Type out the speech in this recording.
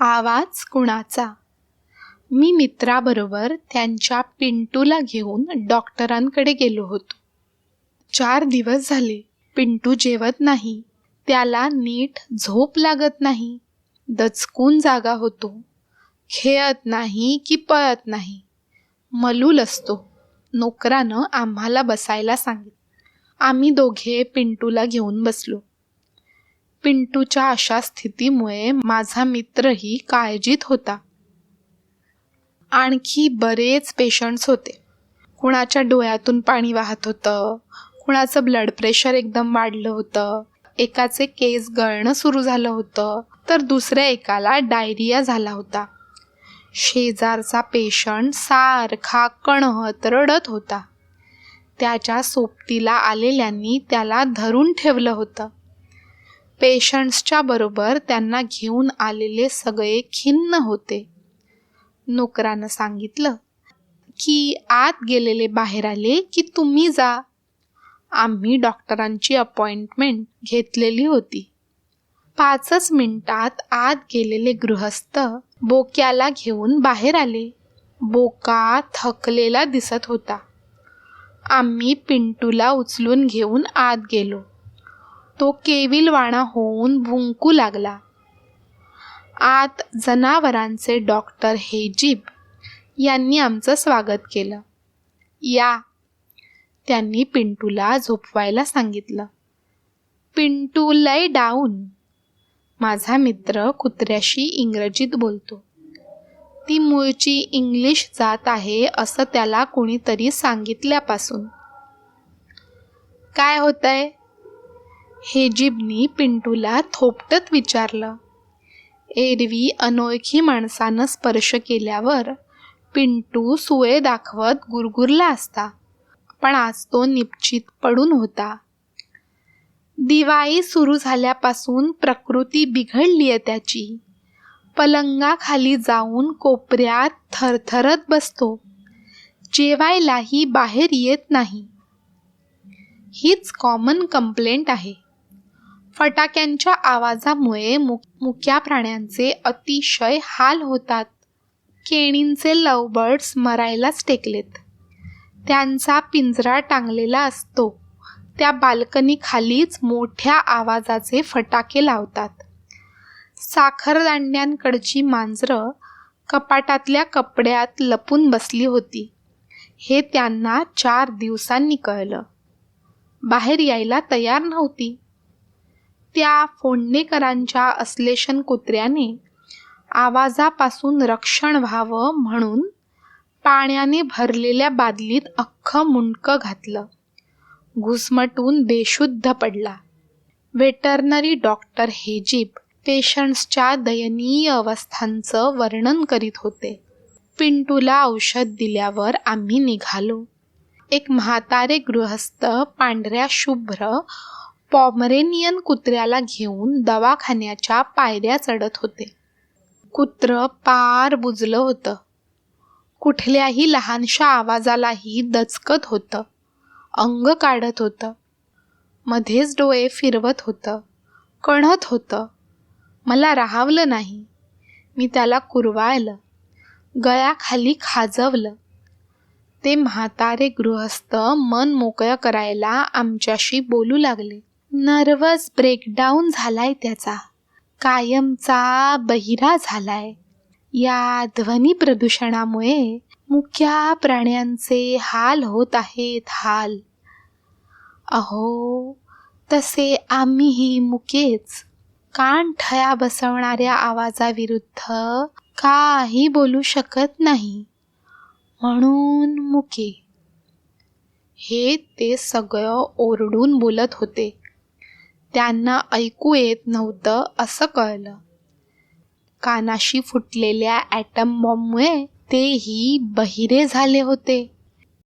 आवाज कुणाचा? मी मित्राबरोबर त्यांच्या पिंटूला घेऊन डॉक्टरांकडे गेलो होतो. चार दिवस झाले पिंटू जेवत नाही त्याला नीट झोप लागत नाही दचकून जागा होतो. खेळत नाही की पळत नाही. मलूल असतो. नोकरानं आम्हाला बसायला सांगितलं. आम्ही दोघे पिंटूला घेऊन बसलो. पिंटूच्या अशा स्थितीमुळे माझा मित्रही काळजीत होता. आणखी बरेच पेशंट्स होते. कुणाच्या डोळ्यातून पाणी वाहत होतं कुणाचं ब्लड प्रेशर एकदम वाढलं होतं एकाचे केस गळणं सुरू झालं होतं तर दुसऱ्या एकाला डायरिया झाला होता. शेजारचा पेशंट सारखा कणहत रडत होता. त्याच्या सोबतीला आलेल्यांनी त्याला धरून ठेवलं होतं. पेशंट्सच्या बरोबर त्यांना घेऊन आलेले सगळे खिन्न होते. नोकरानं सांगितलं की आत गेलेले बाहेर आले की तुम्ही जा. आम्ही डॉक्टरांची अपॉइंटमेंट घेतलेली होती. पाचच मिनिटात आत गेलेले गृहस्थ बोक्याला घेऊन बाहेर आले. बोका थकलेला दिसत होता. आम्ही पिंटूला उचलून घेऊन आत गेलो. तो केविलवाणा होऊन भुंकू लागला. आत जनावरांचे डॉक्टर हेजीब यांनी आमचं स्वागत केलं. या त्यांनी पिंटूला झोपवायला सांगितलं. पिंटू लय डाऊन. माझा मित्र कुत्र्याशी इंग्रजीत बोलतो. ती मूळची इंग्लिश जात आहे असं त्याला कुणीतरी सांगितल्यापासून. काय होतंय? हे जिबनी पिंटूला थोपटत विचारलं. एरवी अनोळखी माणसानं स्पर्श केल्यावर पिंटू सुळे दाखवत गुरगुरला असता पण आज तो निश्चित पडून होता. दिवाळी सुरू झाल्यापासून प्रकृती बिघडली आहे त्याची. पलंगाखाली जाऊन कोपऱ्यात थरथरत बसतो. जेवायलाही बाहेर येत नाही. हीच कॉमन कंप्लेंट आहे. फटाक्यांच्या आवाजामुळे मु मुक्या प्राण्यांचे अतिशय हाल होतात. केणींचे लवबर्ड्स मरायलाच टेकलेत. त्यांचा पिंजरा टांगलेला असतो. त्या बाल्कनी खालीच मोठ्या आवाजाचे फटाके लावतात. साखरदांड्यांकडची मांजरं कपाटातल्या कपड्यात लपून बसली होती. हे त्यांना चार दिवसांनी कळलं. बाहेर यायला तयार नव्हती. त्या फोडणेकरांच्या असलेशन कुत्र्याने आवाजापासून रक्षण व्हावं म्हणून पाण्याने भरलेल्या बादलीत अख्खं मुंडकं घातलं. घुसमटून बेशुद्ध पडला. वेटरनरी डॉक्टर हेजीब पेशंट्सच्या दयनीय अवस्थांचं वर्णन करीत होते. पिंटूला औषध दिल्यावर आम्ही निघालो. एक म्हातारे गृहस्थ पांढऱ्या शुभ्र पॉमरेनियन कुत्र्याला घेऊन दवाखान्याच्या पायऱ्या चढत होते. कुत्र पार बुजलं होतं. कुठल्याही लहानशा आवाजालाही दचकत होतं. अंग काढत होतं. मध्येच डोळे फिरवत होतं. कणत होतं. मला राहावलं नाही. मी त्याला कुरवाळलं. गळ्याखाली खाजवलं. ते म्हातारे गृहस्थ मन मोकळं करायला आमच्याशी बोलू लागले. नर्वस ब्रेकडाऊन झालाय त्याचा. कायमचा बहिरा झालाय. या ध्वनी प्रदूषणामुळे मुख्या प्राण्यांचे हाल होत आहेत हाल. अहो तसे आम्हीही मुकेच. कान ठया बसवणाऱ्या आवाजाविरुद्ध काही बोलू शकत नाही. म्हणून मुके. हे ते सगळं ओरडून बोलत होते. त्यांना ऐकू येत नव्हतं असं कळलं. कानाशी फुटलेल्या ॲटम बॉम्बमुळे तेही बहिरे झाले होते.